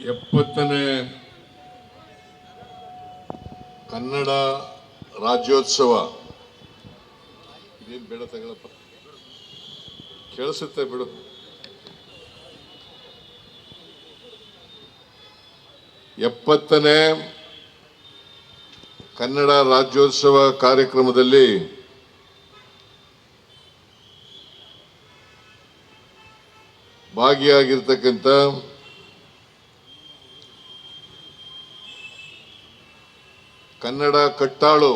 ಎಪ್ಪತ್ತನೇ ಕನ್ನಡ ರಾಜ್ಯೋತ್ಸವ. ಇದೇನು ಬೇಡ ತಗೊಳಪ್ಪ. ಕೇಳಿಸುತ್ತೆ ಬಿಡು. ಎಪ್ಪತ್ತನೇ ಕನ್ನಡ ರಾಜ್ಯೋತ್ಸವ ಕಾರ್ಯಕ್ರಮದಲ್ಲಿ ಭಾಗಿಯಾಗಿರ್ತಕ್ಕಂಥ ಕನ್ನಡ ಕಟ್ಟಾಳು,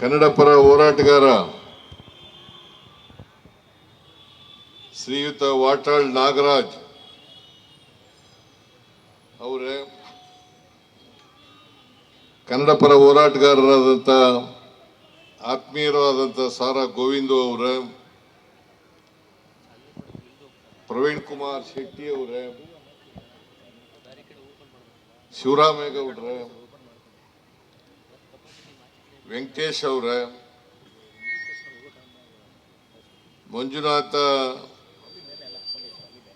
ಕನ್ನಡ ಪರ ಹೋರಾಟಗಾರ ಶ್ರೀಯುತ ವಾಟಾಳ್ ನಾಗರಾಜ್ ಅವರೇ ಕನ್ನಡ ಪರ ಹೋರಾಟಗಾರರಾದಂಥ ಆತ್ಮೀಯರಾದಂಥ ಸಾರಾ ಗೋವಿಂದು ಅವರೇ ಪ್ರವೀಣ್ ಕುಮಾರ್ ಶೆಟ್ಟಿ ಅವರೇ ಶಿವರಾಮೇಗೌಡ್ರೆ ವೆಂಕಟೇಶ್ ಅವರೇ, ಮಂಜುನಾಥ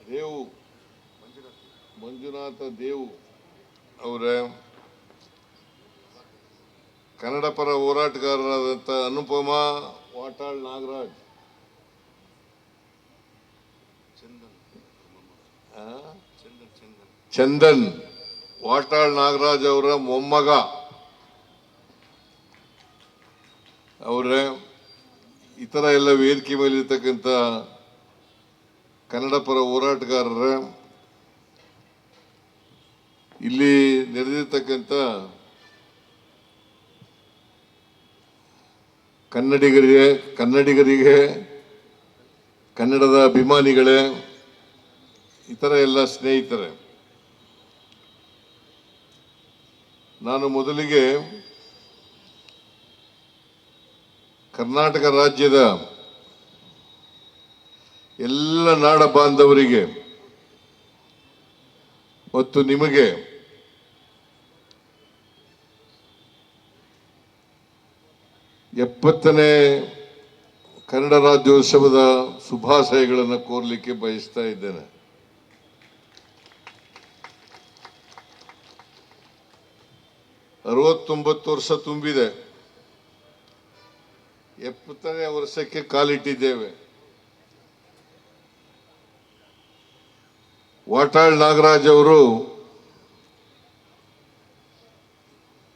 ದೇವು ಮಂಜುನಾಥ ದೇವು ಅವರೇ ಕನ್ನಡ ಪರ ಹೋರಾಟಗಾರರಾದಂಥ ಅನುಪಮಾ ವಾಟಾಳ್ ನಾಗರಾಜ್ ಆ? ಚಂದನ್. ವಾಟಾಳ್ ನಾಗರಾಜ್ ಅವರ ಮೊಮ್ಮಗ. ಅವರೇ ಇತರ ಎಲ್ಲ ವೇದಿಕೆ ಮೇಲಿರ್ತಕ್ಕಂಥ ಕನ್ನಡ ಪರ ಹೋರಾಟಗಾರರ, ಇಲ್ಲಿ ನೆರೆದಿರ್ತಕ್ಕಂಥ ಕನ್ನಡಿಗರಿಗೆ ಕನ್ನಡಿಗರಿಗೆ, ಕನ್ನಡದ ಅಭಿಮಾನಿಗಳೇ ಇತರ ಎಲ್ಲ ಸ್ನೇಹಿತರೆ, ನಾನು ಮೊದಲಿಗೆ ಕರ್ನಾಟಕ ರಾಜ್ಯದ ಎಲ್ಲ ನಾಡ ಬಾಂಧವರಿಗೆ ಮತ್ತು ನಿಮಗೆ ಎಪ್ಪತ್ತನೇ ಕನ್ನಡ ರಾಜ್ಯೋತ್ಸವದ ಶುಭಾಶಯಗಳನ್ನು ಕೋರಲಿಕ್ಕೆ ಬಯಸ್ತಾ ಇದ್ದೇನೆ. ಅರವತ್ತೊಂಬತ್ತು ವರ್ಷ ತುಂಬಿದೆ. ಎಪ್ಪತ್ತನೇ ವರ್ಷಕ್ಕೆ ಕಾಲಿಟ್ಟಿದ್ದೇವೆ. ವಾಟಾಳ್ ನಾಗರಾಜ್ ಅವರು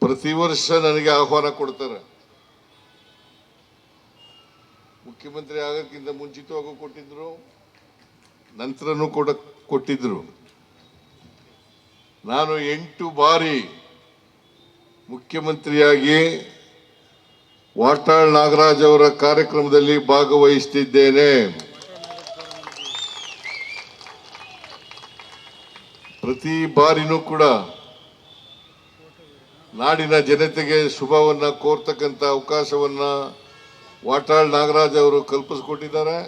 ಪ್ರತಿ ವರ್ಷ ನನಗೆ ಆಹ್ವಾನ ಕೊಡ್ತಾರೆ. ಮುಖ್ಯಮಂತ್ರಿ ಆಗೋಕ್ಕಿಂತ ಮುಂಚಿತವಾಗೂ ಕೊಟ್ಟಿದ್ರು, ನಂತರನೂ ಕೂಡ ಕೊಟ್ಟಿದ್ರು. ನಾನು ಎಂಟು ಬಾರಿ ಮುಖ್ಯಮಂತ್ರಿಯಾಗಿ ವಾಟಾಳ್ ನಾಗರಾಜ್ ಅವರ ಕಾರ್ಯಕ್ರಮದಲ್ಲಿ ಭಾಗವಹಿಸುತ್ತಿದ್ದೇನೆ ಪ್ರತಿ ಬಾರಿನೂ ಕೂಡ ನಾಡಿನ ಜನತೆಗೆ ಶುಭವನ್ನ ಕೋರ್ತಕ್ಕಂಥ ಅವಕಾಶವನ್ನ ವಾಟಾಳ್ ನಾಗರಾಜ್ ಅವರು ಕಲ್ಪಿಸಿಕೊಟ್ಟಿದ್ದಾರೆ.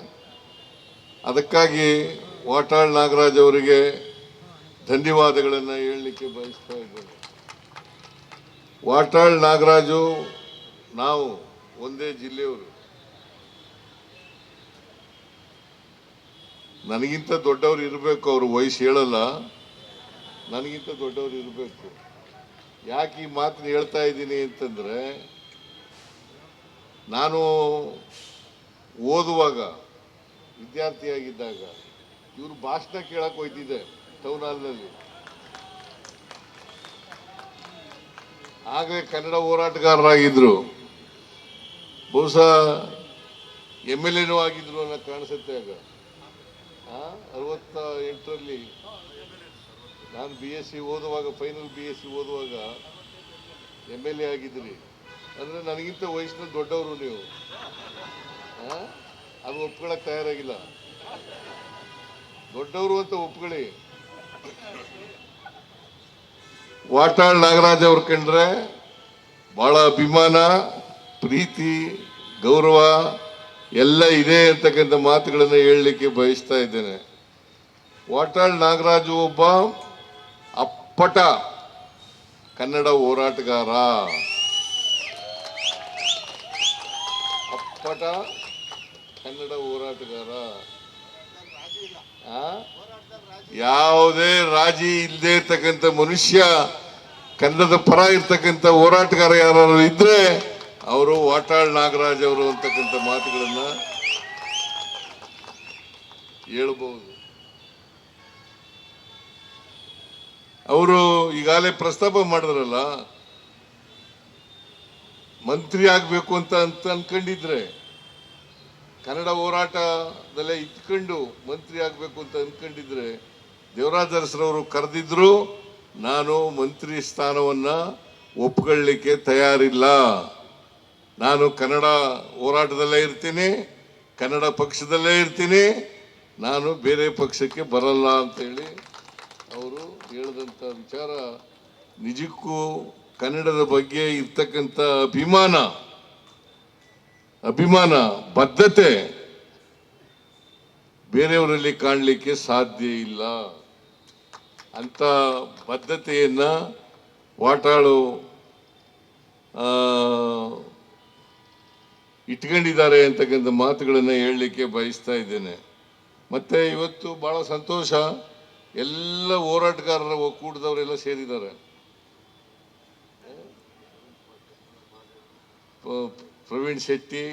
ಅದಕ್ಕಾಗಿ ವಾಟಾಳ್ ನಾಗರಾಜ್ ಅವರಿಗೆ ಧನ್ಯವಾದಗಳನ್ನು ಹೇಳಲಿಕ್ಕೆ ಬಯಸ್ತಾ ಇದ್ದೇನೆ. ವಾಟಾಳ್ ನಾಗರಾಜು, ನಾವು ಒಂದೇ ಜಿಲ್ಲೆಯವರು. ನನಗಿಂತ ದೊಡ್ಡವರು ಇರಬೇಕು ಅವರು ವಯಸ್ಸು ಹೇಳಲ್ಲ. ನನಗಿಂತ ದೊಡ್ಡವರು ಇರಬೇಕು. ಯಾಕೆ ಈ ಮಾತನ್ನ ಹೇಳ್ತಾ ಇದ್ದೀನಿ ಅಂತಂದರೆ, ನಾನು ಓದುವಾಗ ವಿದ್ಯಾರ್ಥಿಯಾಗಿದ್ದಾಗ ಇವರು ಭಾಷಣ ಕೇಳಕ್ಕೆ ಹೋಯ್ತಿದ್ದೆ ಟೌನ್ ಹಾಲ್ನಲ್ಲಿ. ಆಗಲೇ ಕನ್ನಡ ಹೋರಾಟಗಾರರಾಗಿದ್ದರು ಬಹುಶಃ ಎಂ ಎಲ್ ಎನೂ ಆಗಿದ್ರು ಅನ್ನೋ ಕಾಣಿಸುತ್ತೆ ಆಗ. ಅರವತ್ತ ಎಂಟರಲ್ಲಿ ನಾನು ಬಿ ಎಸ್ ಸಿ ಓದುವಾಗ, ಫೈನಲ್ ಬಿ ಎಸ್ ಸಿ ಓದುವಾಗ ಎಂ ಎಲ್ ಎ ಆಗಿದ್ರಿ. ಅಂದರೆ ನನಗಿಂತ ವಯಸ್ಸಿನ ದೊಡ್ಡವರು ನೀವು? ಅದು ಒಪ್ಕೊಳ್ಳೋಕೆ ತಯಾರಾಗಿಲ್ಲ. ದೊಡ್ಡವರು ಅಂತ ಒಪ್ಕೊಳ್ಳಿ. ವಾಟಾಳ್ ನಾಗರಾಜ್ ಅವ್ರು ಕಂಡ್ರೆ ಬಹಳ ಅಭಿಮಾನ, ಪ್ರೀತಿ, ಗೌರವ ಎಲ್ಲ ಇದೆ ಅಂತಕ್ಕಂಥ ಮಾತುಗಳನ್ನು ಹೇಳಲಿಕ್ಕೆ ಬಯಸ್ತಾ ಇದ್ದೇನೆ. ವಾಟಾಳ್ ನಾಗರಾಜು ಒಬ್ಬ ಅಪ್ಪಟ ಕನ್ನಡ ಹೋರಾಟಗಾರ. ಅಪ್ಪಟ ಕನ್ನಡ ಹೋರಾಟಗಾರ. ಯಾವುದೇ ರಾಜಿ ಇಲ್ಲದೆ ಇರ್ತಕ್ಕಂಥ ಮನುಷ್ಯ, ಕನ್ನಡದ ಪರ ಇರ್ತಕ್ಕಂಥ ಹೋರಾಟಗಾರ ಯಾರು ಇದ್ರೆ ಅವರು ವಾಟಾಳ್ ನಾಗರಾಜ್ ಅವರು ಅಂತಕ್ಕಂಥ ಮಾತುಗಳನ್ನ ಹೇಳಬಹುದು ಅವರು ಈಗಾಗಲೇ ಪ್ರಸ್ತಾಪ ಮಾಡಿದ್ರಲ್ಲ, ಮಂತ್ರಿ ಆಗ್ಬೇಕು ಅಂತ ಅಂತ ಅನ್ಕೊಂಡಿದ್ರೆ, ಕನ್ನಡ ಹೋರಾಟದಲ್ಲೇ ಇಟ್ಕೊಂಡು ಮಂತ್ರಿ ಆಗ್ಬೇಕು ಅಂತ ಅನ್ಕೊಂಡಿದ್ರೆ ದೇವರಾಜ ಅರಸರವರು ಕರೆದಿದ್ರು, ನಾನು ಮಂತ್ರಿ ಸ್ಥಾನವನ್ನ ಒಪ್ಕೊಳ್ಳಿಕ್ಕೆ ತಯಾರಿಲ್ಲ. ನಾನು ಕನ್ನಡ ಹೋರಾಟದಲ್ಲೇ ಇರ್ತೀನಿ, ಕನ್ನಡ ಪಕ್ಷದಲ್ಲೇ ಇರ್ತೀನಿ, ನಾನು ಬೇರೆ ಪಕ್ಷಕ್ಕೆ ಬರಲ್ಲ ಅಂತೇಳಿ ಅವರು ಹೇಳಿದಂಥ ವಿಚಾರ ನಿಜಕ್ಕೂ ಕನ್ನಡದ ಬಗ್ಗೆ ಇರ್ತಕ್ಕಂಥ ಅಭಿಮಾನ ಅಭಿಮಾನ, ಬದ್ಧತೆ ಬೇರೆಯವರಲ್ಲಿ ಕಾಣಲಿಕ್ಕೆ ಸಾಧ್ಯ ಇಲ್ಲ. ಅಂತ ಬದ್ಧತೆಯನ್ನ ವಾಟಾಳು ಇಟ್ಕೊಂಡಿದ್ದಾರೆ ಅಂತಕ್ಕಂಥ ಮಾತುಗಳನ್ನು ಹೇಳಲಿಕ್ಕೆ ಬಯಸ್ತಾ ಇದ್ದೇನೆ. ಮತ್ತೆ ಇವತ್ತು ಬಹಳ ಸಂತೋಷ, ಎಲ್ಲ ಹೋರಾಟಗಾರರ ಒಕ್ಕೂಟದವರೆಲ್ಲ ಸೇರಿದ್ದಾರೆ. ಪ್ರವೀಣ್ ಶೆಟ್ಟಿ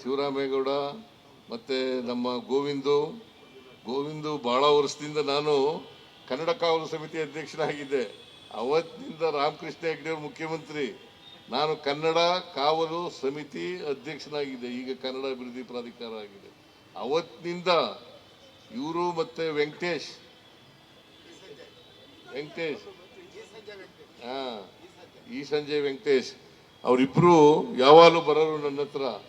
ಶಿವರಾಮೇಗೌಡ ಮತ್ತೆ ನಮ್ಮ ಗೋವಿಂದು. ಗೋವಿಂದು ಭಾಳ ವರ್ಷದಿಂದ ನಾನು ಕನ್ನಡ ಕಾವಲು ಸಮಿತಿ ಅಧ್ಯಕ್ಷನಾಗಿದ್ದೆ ಅವತ್ತಿನಿಂದ ರಾಮಕೃಷ್ಣ ಹೆಗ್ಡೆ ಅವರು ಮುಖ್ಯಮಂತ್ರಿ. ನಾನು ಕನ್ನಡ ಕಾವಲು ಸಮಿತಿ ಅಧ್ಯಕ್ಷನಾಗಿದ್ದೆ. ಈಗ ಕನ್ನಡ ಅಭಿವೃದ್ಧಿ ಪ್ರಾಧಿಕಾರ ಆಗಿದೆ. ಅವತ್ತಿನಿಂದ ಇವರು ಮತ್ತೆ ವೆಂಕಟೇಶ್. ವೆಂಕಟೇಶ್. ಹಾ, ಈ ಸಂಜೆ ವೆಂಕಟೇಶ್. ಅವರಿಬ್ರು ಯಾವಾಗಲೂ ಬರೋರು ನನ್ನ ಹತ್ರ.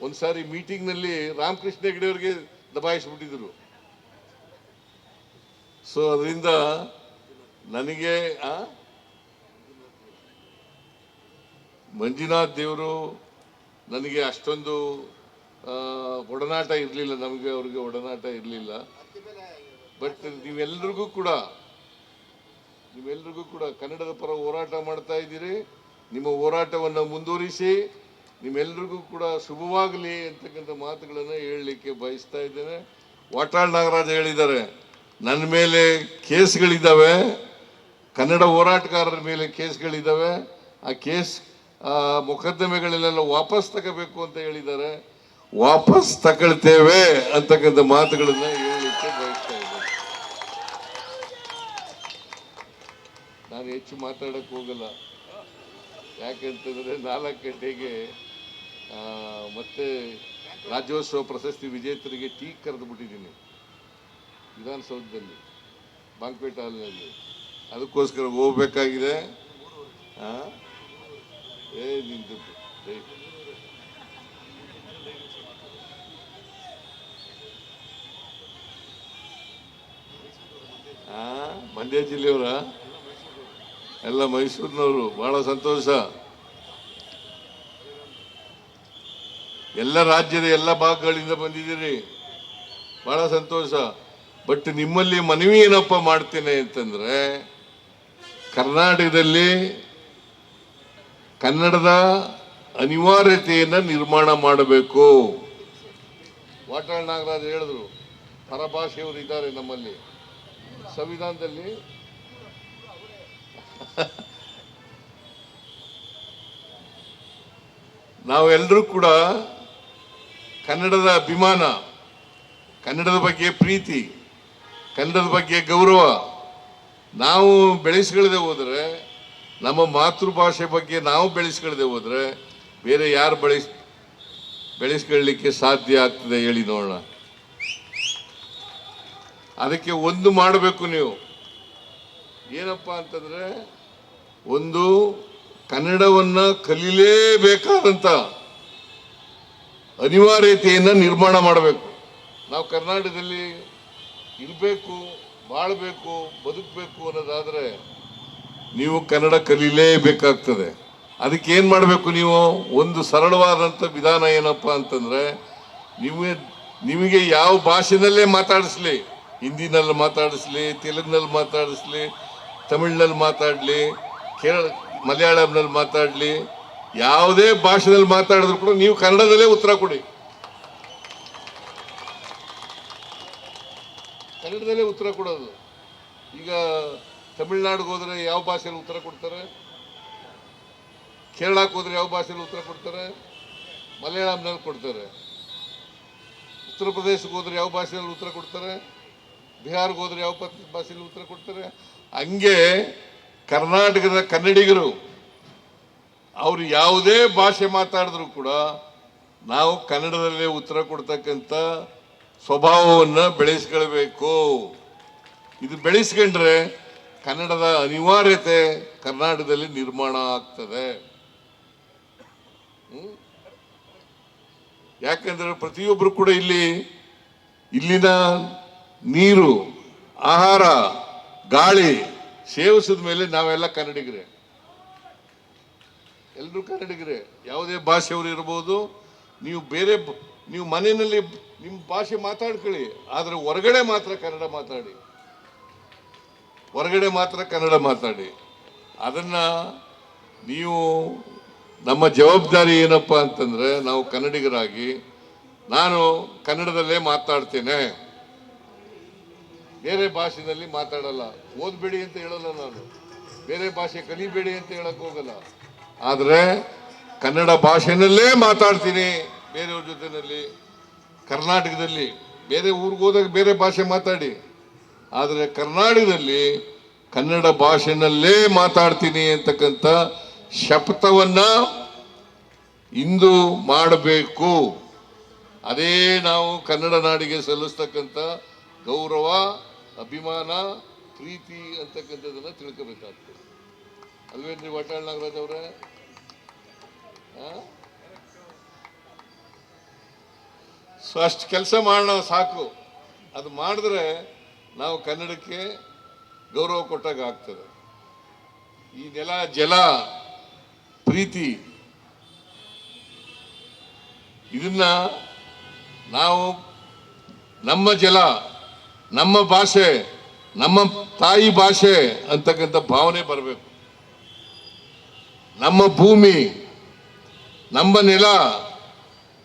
ಒಂದ್ಸಾರಿ ಮೀಟಿಂಗ್ನಲ್ಲಿ ರಾಮಕೃಷ್ಣ ಹೆಗಡೆ ಅವರಿಗೆ ದಬಾಯಿಸ್ಬಿಟ್ಟಿದ್ರು. ಸೊ ಅದರಿಂದ ನನಗೆ ಮಂಜುನಾಥ್ ದೇವರು ನನಗೆ ಅಷ್ಟೊಂದು ಒಡನಾಟ ಇರಲಿಲ್ಲ. ನಮಗೆ ಅವ್ರಿಗೆ ಒಡನಾಟ ಇರಲಿಲ್ಲ. ಬಟ್ ನೀವೆಲ್ರಿಗೂ ಕೂಡ ನೀವೆಲ್ರಿಗೂ ಕೂಡ ಕನ್ನಡದ ಪರ ಹೋರಾಟ ಮಾಡ್ತಾ ಇದ್ದೀರಿ. ನಿಮ್ಮ ಹೋರಾಟವನ್ನು ಮುಂದುವರಿಸಿ ನಿಮ್ಮೆಲ್ಲರಿಗೂ ಕೂಡ ಶುಭವಾಗಲಿ ಅಂತಕ್ಕಂಥ ಮಾತುಗಳನ್ನು ಹೇಳಲಿಕ್ಕೆ ಬಯಸ್ತಾ ಇದ್ದೇನೆ. ವಾಟಾಳ್ ನಾಗರಾಜ್ ಹೇಳಿದ್ದಾರೆ. ನನ್ನ ಮೇಲೆ ಕೇಸ್ಗಳಿದ್ದಾವೆ. ಕನ್ನಡ ಹೋರಾಟಗಾರರ ಮೇಲೆ ಕೇಸ್ಗಳಿದ್ದಾವೆ. ಆ ಕೇಸ್ ಮೊಕದ್ದಮೆಗಳನ್ನೆಲ್ಲ ವಾಪಸ್ ತಗೋಬೇಕು ಅಂತ ಹೇಳಿದ್ದಾರೆ. ವಾಪಸ್ ತಗೊಳ್ತೇವೆ ಅಂತಕ್ಕಂಥ ಮಾತುಗಳನ್ನು ಹೇಳಲಿಕ್ಕೆ ಬಯಸ್ತಾ ಇದ್ದೆ ನಾನು ಹೆಚ್ಚು ಮಾತಾಡಕ್ಕೆ ಹೋಗಲ್ಲ. ಯಾಕೆಂತಂದರೆ ನಾಲ್ಕು ಗಂಟೆಗೆ ಮತ್ತೆ ರಾಜ್ಯೋತ್ಸವ ಪ್ರಶಸ್ತಿ ವಿಜೇತರಿಗೆ ಟೀ ಕರೆದು ಬಿಟ್ಟಿದ್ದೀನಿ. ವಿಧಾನಸೌಧದಲ್ಲಿ ಬಾಂಕ್ವೆಟ್ ಹಾಲ್ನಲ್ಲಿ. ಅದಕ್ಕೋಸ್ಕರ ಹೋಗ್ಬೇಕಾಗಿದೆ? ಏ ನಿಂತು ಮಂಡ್ಯ ಜಿಲ್ಲೆಯವರ? ಎಲ್ಲ ಮೈಸೂರಿನವರು. ಬಹಳ ಸಂತೋಷ. ಎಲ್ಲ ರಾಜ್ಯದ ಎಲ್ಲ ಭಾಗಗಳಿಂದ ಬಂದಿದ್ದೀರಿ. ಬಹಳ ಸಂತೋಷ. ಬಟ್ ನಿಮ್ಮಲ್ಲಿ ಮನವಿ ಏನಪ್ಪ ಮಾಡ್ತೇನೆ ಅಂತಂದ್ರೆ, ಕರ್ನಾಟಕದಲ್ಲಿ ಕನ್ನಡದ ಅನಿವಾರ್ಯತೆಯನ್ನು ನಿರ್ಮಾಣ ಮಾಡಬೇಕು. ವಾಟಾಳ್ ನಾಗರಾಜ್ ಹೇಳಿದ್ರು, ಪರಭಾಷೆಯವರು ಇದ್ದಾರೆ ನಮ್ಮಲ್ಲಿ. ಸಂವಿಧಾನದಲ್ಲಿ ನಾವೆಲ್ಲರೂ ಕೂಡ ಕನ್ನಡದ ಅಭಿಮಾನ, ಕನ್ನಡದ ಬಗ್ಗೆ ಪ್ರೀತಿ ಕನ್ನಡದ ಬಗ್ಗೆ ಗೌರವ. ನಾವು ಬೆಳೆಸ್ಕೊಳ್ಳದೆ ಹೋದರೆ, ನಮ್ಮ ಮಾತೃಭಾಷೆ ಬಗ್ಗೆ ನಾವು ಬೆಳೆಸ್ಕೊಳ್ಳದೆ ಹೋದರೆ, ಬೇರೆ ಯಾರು ಬೆಳೆಸ್ ಬೆಳೆಸ್ಕೊಳ್ಳಲಿಕ್ಕೆ ಸಾಧ್ಯ ಆಗ್ತದೆ ಹೇಳಿ ನೋಡೋಣ. ಅದಕ್ಕೆ ಒಂದು ಮಾಡಬೇಕು ನೀವು. ಏನಪ್ಪ ಅಂತಂದರೆ, ಒಂದು ಕನ್ನಡವನ್ನು ಕಲೀಲೇಬೇಕಾದಂಥ ಅನಿವಾರ್ಯತೆಯನ್ನು ನಿರ್ಮಾಣ ಮಾಡಬೇಕು. ನಾವು ಕರ್ನಾಟಕದಲ್ಲಿ ಇರಬೇಕು, ಬಾಳಬೇಕು, ಬದುಕಬೇಕು ಅನ್ನೋದಾದರೆ ನೀವು ಕನ್ನಡ ಕಲೀಲೇಬೇಕಾಗ್ತದೆ. ಅದಕ್ಕೆ ಏನು ಮಾಡಬೇಕು ನೀವು? ಒಂದು ಸರಳವಾದಂಥ ವಿಧಾನ ಏನಪ್ಪ ಅಂತಂದರೆ, ನಿಮಗೆ ನಿಮಗೆ ಯಾವ ಭಾಷೆನಲ್ಲೇ ಮಾತಾಡಿಸ್ಲಿ, ಹಿಂದಿನಲ್ಲಿ ಮಾತಾಡಿಸ್ಲಿ, ತೆಲುಗಿನಲ್ಲಿ ಮಾತಾಡಿಸ್ಲಿ, ತಮಿಳ್ನಲ್ಲಿ ಮಾತಾಡಲಿ, ಕೇರಳ, ಮಲಯಾಳಂನಲ್ಲಿ ಮಾತಾಡಲಿ, ಯಾವುದೇ ಭಾಷೆನಲ್ಲಿ ಮಾತಾಡಿದ್ರು ಕೂಡ ನೀವು ಕನ್ನಡದಲ್ಲೇ ಉತ್ತರ ಕೊಡಿ. ಕನ್ನಡದಲ್ಲೇ ಉತ್ತರ ಕೊಡೋದು. ಈಗ ತಮಿಳ್ನಾಡಿಗೆ ಹೋದರೆ ಯಾವ ಭಾಷೆಯಲ್ಲಿ ಉತ್ತರ ಕೊಡ್ತಾರೆ? ಕೇರಳಕ್ಕೆ ಹೋದರೆ ಯಾವ ಭಾಷೆಯಲ್ಲಿ ಉತ್ತರ ಕೊಡ್ತಾರೆ? ಮಲಯಾಳಂನಲ್ಲಿ ಕೊಡ್ತಾರೆ. ಉತ್ತರ ಪ್ರದೇಶಕ್ಕೆ ಹೋದರೆ ಯಾವ ಭಾಷೆಯಲ್ಲಿ ಉತ್ತರ ಕೊಡ್ತಾರೆ? ಬಿಹಾರ್ಗೆ ಹೋದರೆ ಯಾವ ಭಾಷೆಯಲ್ಲಿ ಉತ್ತರ ಕೊಡ್ತಾರೆ? ಹಂಗೆ ಕರ್ನಾಟಕದ ಕನ್ನಡಿಗರು, ಅವರು ಯಾವುದೇ ಭಾಷೆ ಮಾತಾಡಿದ್ರು ಕೂಡ ನಾವು ಕನ್ನಡದಲ್ಲೇ ಉತ್ತರ ಕೊಡ್ತಕ್ಕಂಥ ಸ್ವಭಾವವನ್ನು ಬೆಳೆಸ್ಕೊಳ್ಬೇಕು. ಇದು ಬೆಳೆಸ್ಕೊಂಡ್ರೆ ಕನ್ನಡದ ಅನಿವಾರ್ಯತೆ ಕರ್ನಾಟಕದಲ್ಲಿ ನಿರ್ಮಾಣ ಆಗ್ತದೆ. ಯಾಕೆಂದ್ರೆ ಪ್ರತಿಯೊಬ್ಬರು ಕೂಡ ಇಲ್ಲಿ, ಇಲ್ಲಿನ ನೀರು, ಆಹಾರ, ಗಾಳಿ ಸೇವಿಸಿದ ಮೇಲೆ ನಾವೆಲ್ಲ ಕನ್ನಡಿಗರೇ. ಎಲ್ಲರೂ ಕನ್ನಡಿಗರೇ. ಯಾವುದೇ ಭಾಷೆಯವರು ಇರ್ಬೋದು, ನೀವು ಬೇರೆ ನೀವು ಮನೆಯಲ್ಲಿ ನಿಮ್ಮ ಭಾಷೆ ಮಾತಾಡ್ಕೊಳ್ಳಿ, ಆದರೆ ಹೊರಗಡೆ ಮಾತ್ರ ಕನ್ನಡ ಮಾತಾಡಿ. ಹೊರಗಡೆ ಮಾತ್ರ ಕನ್ನಡ ಮಾತಾಡಿ. ಅದನ್ನು ನೀವು ನಮ್ಮ ಜವಾಬ್ದಾರಿ ಏನಪ್ಪ ಅಂತಂದರೆ, ನಾವು ಕನ್ನಡಿಗರಾಗಿ, ನಾನು ಕನ್ನಡದಲ್ಲೇ ಮಾತಾಡ್ತೇನೆ. ಬೇರೆ ಭಾಷೆಯಲ್ಲಿ ಮಾತಾಡಲ್ಲ. ಓದ್ಬೇಡಿ ಅಂತ ಹೇಳಲ್ಲ ನಾನು. ಬೇರೆ ಭಾಷೆ ಕಲಿಬೇಡಿ ಅಂತ ಹೇಳಕ್ ಹೋಗಲ್ಲ. ಆದರೆ ಕನ್ನಡ ಭಾಷೆನಲ್ಲೇ ಮಾತಾಡ್ತೀನಿ ಬೇರೆಯವ್ರ ಜೊತೆನಲ್ಲಿ. ಕರ್ನಾಟಕದಲ್ಲಿ ಬೇರೆ ಊರಿಗೆ ಹೋದಾಗ ಬೇರೆ ಭಾಷೆ ಮಾತಾಡಿ. ಆದರೆ ಕರ್ನಾಟಕದಲ್ಲಿ ಕನ್ನಡ ಭಾಷೆನಲ್ಲೇ ಮಾತಾಡ್ತೀನಿ ಅಂತಕ್ಕಂಥ ಶಪಥವನ್ನ ಇಂದು ಮಾಡಬೇಕು. ಅದೇ ನಾವು ಕನ್ನಡ ನಾಡಿಗೆ ಸಲ್ಲಿಸ್ತಕ್ಕಂಥ ಗೌರವ, ಅಭಿಮಾನ, ಪ್ರೀತಿ ಅಂತಕ್ಕಂಥದ್ದನ್ನು ತಿಳ್ಕೋಬೇಕಾಗ್ತದೆ. ಅಲ್ವೇನ್ರಿ ವಾಟಾಳ್ ನಾಗರಾಜ್ ಅವರೇ? ಸೊ ಅಷ್ಟು ಕೆಲಸ ಮಾಡೋಣ ಸಾಕು. ಅದು ಮಾಡಿದ್ರೆ ನಾವು ಕನ್ನಡಕ್ಕೆ ಗೌರವ ಕೊಟ್ಟಾಗ ಆಗ್ತದೆ. ಈ ನೆಲ, ಜಲ, ಪ್ರೀತಿ, ಇದನ್ನ ನಾವು ನಮ್ಮ ಜಲ, ನಮ್ಮ ಭಾಷೆ, ನಮ್ಮ ತಾಯಿ ಭಾಷೆ ಅಂತಕ್ಕಂಥ ಭಾವನೆ ಬರಬೇಕು. ನಮ್ಮ ಭೂಮಿ, ನಮ್ಮ ನೆಲ,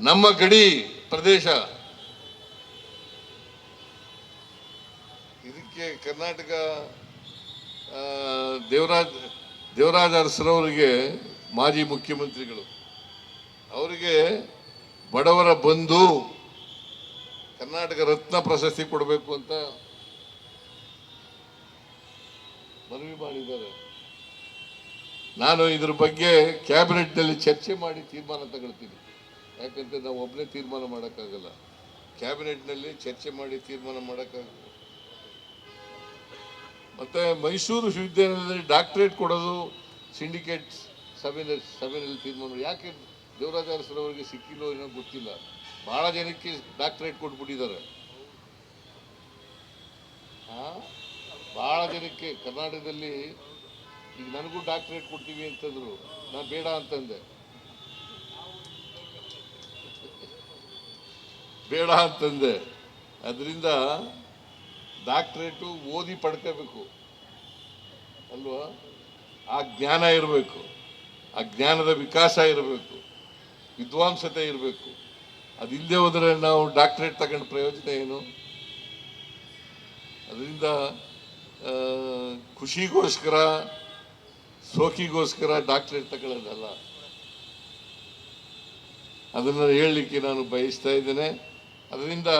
ನಮ್ಮ ಗಡಿ ಪ್ರದೇಶ. ಇದಕ್ಕೆ ಕರ್ನಾಟಕ ದೇವರಾಜ್, ದೇವರಾಜ ಅರಸರವರಿಗೆ ಮಾಜಿ ಮುಖ್ಯಮಂತ್ರಿಗಳು. ಅವರಿಗೆ ಬಡವರ ಬಂಧು, ಕರ್ನಾಟಕ ರತ್ನ ಪ್ರಶಸ್ತಿ ಕೊಡಬೇಕು ಅಂತ ಮನವಿ ಮಾಡಿದ್ದಾರೆ. ನಾನು ಇದ್ರ ಬಗ್ಗೆ ಕ್ಯಾಬಿನೆಟ್ನಲ್ಲಿ ಚರ್ಚೆ ಮಾಡಿ ತೀರ್ಮಾನ ತಗೊಳ್ತೀನಿ. ಯಾಕಂದ್ರೆ ನಾವು ಒಬ್ಬನೇ ತೀರ್ಮಾನ ಮಾಡೋಕ್ಕಾಗಲ್ಲ. ಕ್ಯಾಬಿನೆಟ್ನಲ್ಲಿ ಚರ್ಚೆ ಮಾಡಿ ತೀರ್ಮಾನ ಮಾಡೋಕ್ಕಾಗಲ್ಲ. ಮತ್ತೆ ಮೈಸೂರು ವಿಶ್ವವಿದ್ಯಾಲಯದಲ್ಲಿ ಡಾಕ್ಟ್ರೇಟ್ ಕೊಡೋದು ಸಿಂಡಿಕೇಟ್ ಸಭೆಯಲ್ಲಿ ಸಭೆಯಲ್ಲಿ ತೀರ್ಮಾನ ಯಾಕೆ ದೇವರಾಜ ಅರಸರವರಿಗೆ ಸಿಕ್ಕಿಲ್ಲೋ ಏನೋ ಗೊತ್ತಿಲ್ಲ. ಭಾಳ ಜನಕ್ಕೆ ಡಾಕ್ಟ್ರೇಟ್ ಕೊಟ್ಬಿಟ್ಟಿದ್ದಾರೆ. ಭಾಳ ಜನಕ್ಕೆ ಕರ್ನಾಟಕದಲ್ಲಿ ಈಗ ನನಗೂ ಡಾಕ್ಟ್ರೇಟ್ ಕೊಡ್ತೀವಿ ಅಂತಂದ್ರು. ನಾನು ಬೇಡ ಅಂತಂದೆ. ಬೇಡ ಅಂತಂದೆ. ಅದರಿಂದ ಡಾಕ್ಟ್ರೇಟು ಓದಿ ಪಡ್ಕೋಬೇಕು. ಅಲ್ವಾ? ಆ ಜ್ಞಾನ ಇರಬೇಕು. ಆ ಜ್ಞಾನದ ವಿಕಾಸ ಇರಬೇಕು. ವಿದ್ವಾಂಸತೆ ಇರಬೇಕು. ಅದಿಲ್ಲದೆ ಹೋದರೆ ನಾವು ಡಾಕ್ಟ್ರೇಟ್ ತಗೊಂಡು ಪ್ರಯೋಜನ ಏನು? ಅದರಿಂದ ಖುಷಿಗೋಸ್ಕರ, ಸೋಕಿಗೋಸ್ಕರ ಡಾಕ್ಟ್ರೇಟ್ ತಗೊಳ್ಳೋದಲ್ಲ. ಅದನ್ನು ಹೇಳಲಿಕ್ಕೆ ನಾನು ಬಯಸ್ತಾ ಇದ್ದೇನೆ. ಅದರಿಂದ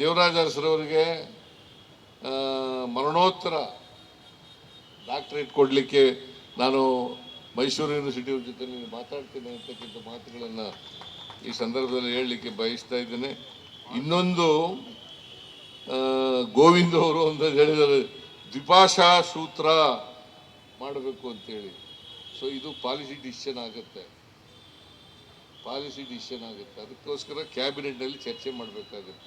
ದೇವರಾಜ ಅರಸರವರಿಗೆ ಮರಣೋತ್ತರ ಡಾಕ್ಟರೇಟ್ ಕೊಡಲಿಕ್ಕೆ ನಾನು ಮೈಸೂರು ಯೂನಿವರ್ಸಿಟಿಯವ್ರ ಜೊತೆ ಮಾತಾಡ್ತೇನೆ ಅಂತಕ್ಕಂಥ ಮಾತುಗಳನ್ನು ಈ ಸಂದರ್ಭದಲ್ಲಿ ಹೇಳಲಿಕ್ಕೆ ಬಯಸ್ತಾ ಇದ್ದೇನೆ. ಇನ್ನೊಂದು ಗೋವಿಂದ ಅವರು ಅಂತ ಹೇಳಿದರೆ ದ್ವಿಪಾಶಾ ಸೂತ್ರ ಮಾಡಬೇಕು ಅಂತೇಳಿ ಸೊ ಇದು ಪಾಲಿಸಿ ಡಿಸಿಷನ್ ಆಗುತ್ತೆ. ಪಾಲಿಸಿ ಡಿಸಿಷನ್ ಆಗುತ್ತೆ. ಅದಕ್ಕೋಸ್ಕರ ಕ್ಯಾಬಿನೆಟ್ನಲ್ಲಿ ಚರ್ಚೆ ಮಾಡಬೇಕಾಗುತ್ತೆ.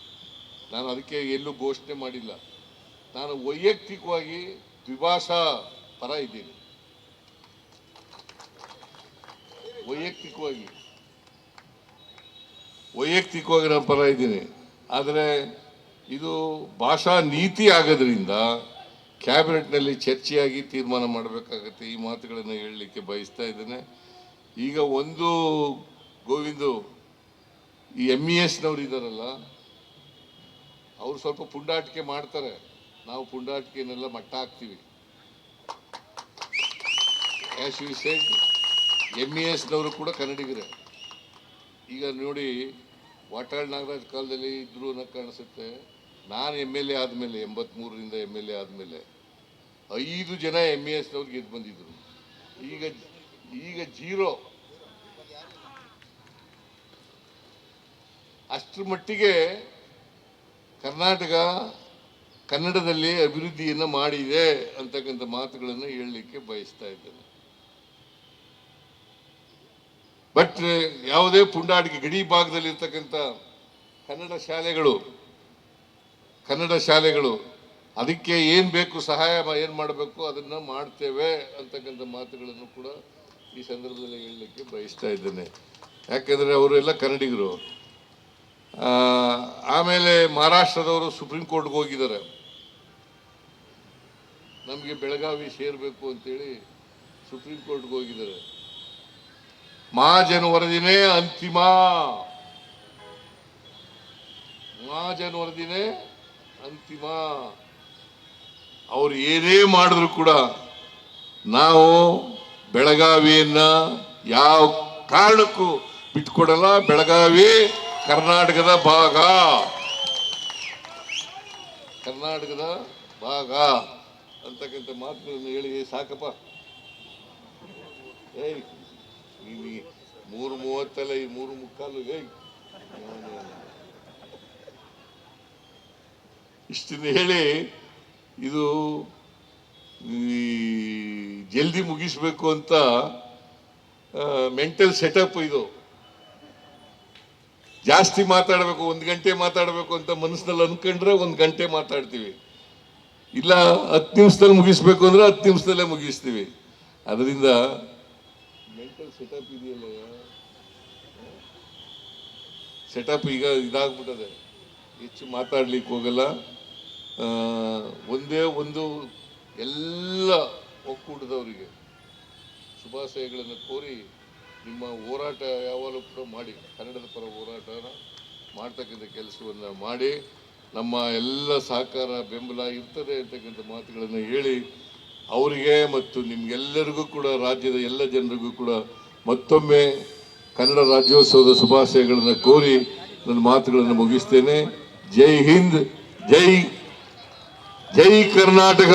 ನಾನು ಅದಕ್ಕೆ ಎಲ್ಲೂ ಘೋಷಣೆ ಮಾಡಿಲ್ಲ. ನಾನು ವೈಯಕ್ತಿಕವಾಗಿ ದ್ವಿಭಾಷಾ ಪರ ಇದ್ದೀನಿ. ವೈಯಕ್ತಿಕವಾಗಿ. ವೈಯಕ್ತಿಕವಾಗಿ ನಾನು ಪರ ಇದ್ದೀನಿ. ಆದರೆ ಇದು ಭಾಷಾ ನೀತಿ ಆಗೋದ್ರಿಂದ ಕ್ಯಾಬಿನೆಟ್ನಲ್ಲಿ ಚರ್ಚೆಯಾಗಿ ತೀರ್ಮಾನ ಮಾಡಬೇಕಾಗತ್ತೆ. ಈ ಮಾತುಗಳನ್ನು ಹೇಳಲಿಕ್ಕೆ ಬಯಸ್ತಾ ಇದ್ದೇನೆ. ಈಗ ಒಂದು ಗೋವಿಂದು, ಈ ಎಂ ಇ ಎಸ್ನವ್ರು ಇದ್ದಾರಲ್ಲ ಅವ್ರು ಸ್ವಲ್ಪ ಪುಂಡಾಟಿಕೆ ಮಾಡ್ತಾರೆ. ನಾವು ಪುಂಡಾಟಿಕೆನೆಲ್ಲ ಮಟ್ಟ ಹಾಕ್ತೀವಿ. As you said M E ಎಸ್ನವರು ಕೂಡ ಕನ್ನಡಿಗರೇ. ಈಗ ನೋಡಿ, ವಾಟಾಳ್ ನಾಗರಾಜ್ ಕಾಲದಲ್ಲಿ ಇದ್ರು ಅನ್ನೋ ಕಾಣಿಸುತ್ತೆ. ನಾನು ಎಂ ಎಲ್ ಎ ಆದಮೇಲೆ, ಎಂಬತ್ಮೂರರಿಂದ ಎಂ ಎಲ್ ಎ ಆದಮೇಲೆ, ಐದು ಜನ ಎಂ ಇ ಎಸ್ನವ್ರು ಗೆದ್ದು ಬಂದಿದ್ರು. ಈಗ ಈಗ ಜೀರೋ. ಅಷ್ಟರ ಮಟ್ಟಿಗೆ ಕರ್ನಾಟಕ ಕನ್ನಡದಲ್ಲಿ ಅಭಿವೃದ್ಧಿಯನ್ನು ಮಾಡಿದೆ ಅಂತಕ್ಕಂಥ ಮಾತುಗಳನ್ನು ಹೇಳಲಿಕ್ಕೆ ಬಯಸ್ತಾ ಇದ್ದೇನೆ. ಬಟ್ ಯಾವುದೇ ಪುಂಡಾಟಿಕೆ, ಗಡಿ ಭಾಗದಲ್ಲಿ ಇರ್ತಕ್ಕಂಥ ಕನ್ನಡ ಶಾಲೆಗಳು ಕನ್ನಡ ಶಾಲೆಗಳು ಅದಕ್ಕೆ ಏನು ಬೇಕು, ಸಹಾಯ ಏನು ಮಾಡಬೇಕು ಅದನ್ನು ಮಾಡ್ತೇವೆ ಅಂತಕ್ಕಂಥ ಮಾತುಗಳನ್ನು ಕೂಡ ಈ ಸಂದರ್ಭದಲ್ಲಿ ಹೇಳಲಿಕ್ಕೆ ಬಯಸ್ತಾ ಇದ್ದೇನೆ. ಯಾಕೆಂದರೆ ಅವರೆಲ್ಲ ಕನ್ನಡಿಗರು. ಆಮೇಲೆ ಮಹಾರಾಷ್ಟ್ರದವರು ಸುಪ್ರೀಂ ಕೋರ್ಟ್ಗೆ ಹೋಗಿದ್ದಾರೆ. ನಮಗೆ ಬೆಳಗಾವಿ ಸೇರಬೇಕು ಅಂತೇಳಿ ಸುಪ್ರೀಂ ಕೋರ್ಟ್ಗೆ ಹೋಗಿದ್ದಾರೆ. ಮಹಾಜನ ವರದಿನೇ ಅಂತಿಮ. ಮಹಾಜನ ವರದಿನೇ ಅಂತಿಮ. ಅವರು ಏನೇ ಮಾಡಿದ್ರು ಕೂಡ ನಾವು ಬೆಳಗಾವಿಯನ್ನ ಯಾವ ಕಾರಣಕ್ಕೂ ಬಿಟ್ಕೊಡಲ್ಲ. ಬೆಳಗಾವಿ ಕರ್ನಾಟಕದ ಭಾಗ. ಕರ್ನಾಟಕದ ಭಾಗ. ಅಂತಕ್ಕಂಥ ಮಾತುಗಳನ್ನು ಹೇಳಿ ಸಾಕಪ್ಪ. ಏಯ್ ನೀನು ಮೂರು ಮೂವತ್ತಲ್ಲ, ಈ ಮೂರು ಮುಕ್ಕಾಲು, ಏಯ್. ಇಷ್ಟನ್ನು ಹೇಳಿ, ಇದು ಜಲ್ದಿ ಮುಗಿಸ್ಬೇಕು ಅಂತ ಮೆಂಟಲ್ ಸೆಟಪ್ ಇದು. ಜಾಸ್ತಿ ಮಾತಾಡಬೇಕು ಒಂದು ಗಂಟೆ ಮಾತಾಡಬೇಕು ಅಂತ ಮನಸ್ಸಿನಲ್ಲಿ ಅನ್ಕೊಂಡ್ರೆ ಒಂದು ಗಂಟೆ ಮಾತಾಡ್ತೀವಿ. ಇಲ್ಲ ಹತ್ತು ನಿಮಿಷದಲ್ಲಿ ಮುಗಿಸ್ಬೇಕು ಅಂದ್ರೆ ಹತ್ತು ನಿಮಿಷದಲ್ಲೇ ಮುಗಿಸ್ತೀವಿ. ಅದರಿಂದ ಮೆಂಟಲ್ ಸೆಟಪ್ ಇದೆಯಲ್ಲ ಸೆಟಪ್ ಈಗ ಇದಾಗ್ಬಿಟ್ಟದೆ. ಹೆಚ್ಚು ಮಾತಾಡ್ಲಿಕ್ಕೆ ಹೋಗಲ್ಲ. ಒಂದೇ ಒಂದು ಎಲ್ಲ ಒಕ್ಕೂಟದವರಿಗೆ ಶುಭಾಶಯಗಳನ್ನು ಕೋರಿ ನಿಮ್ಮ ಹೋರಾಟ ಯಾವಾಗಲೂ ಕೂಡ ಮಾಡಿ, ಕನ್ನಡದ ಪರ ಹೋರಾಟನ ಮಾಡ್ತಕ್ಕಂಥ ಕೆಲಸವನ್ನು ಮಾಡಿ, ನಮ್ಮ ಎಲ್ಲ ಸಹಕಾರ ಬೆಂಬಲ ಇರ್ತದೆ ಅಂತಕ್ಕಂಥ ಮಾತುಗಳನ್ನು ಹೇಳಿ, ಅವರಿಗೆ ಮತ್ತು ನಿಮಗೆಲ್ಲರಿಗೂ ಕೂಡ, ರಾಜ್ಯದ ಎಲ್ಲ ಜನರಿಗೂ ಕೂಡ ಮತ್ತೊಮ್ಮೆ ಕನ್ನಡ ರಾಜ್ಯೋತ್ಸವದ ಶುಭಾಶಯಗಳನ್ನು ಕೋರಿ ನನ್ನ ಮಾತುಗಳನ್ನು ಮುಗಿಸ್ತೇನೆ. ಜೈ ಹಿಂದ್, ಜೈ ಜೈ ಕರ್ನಾಟಕ!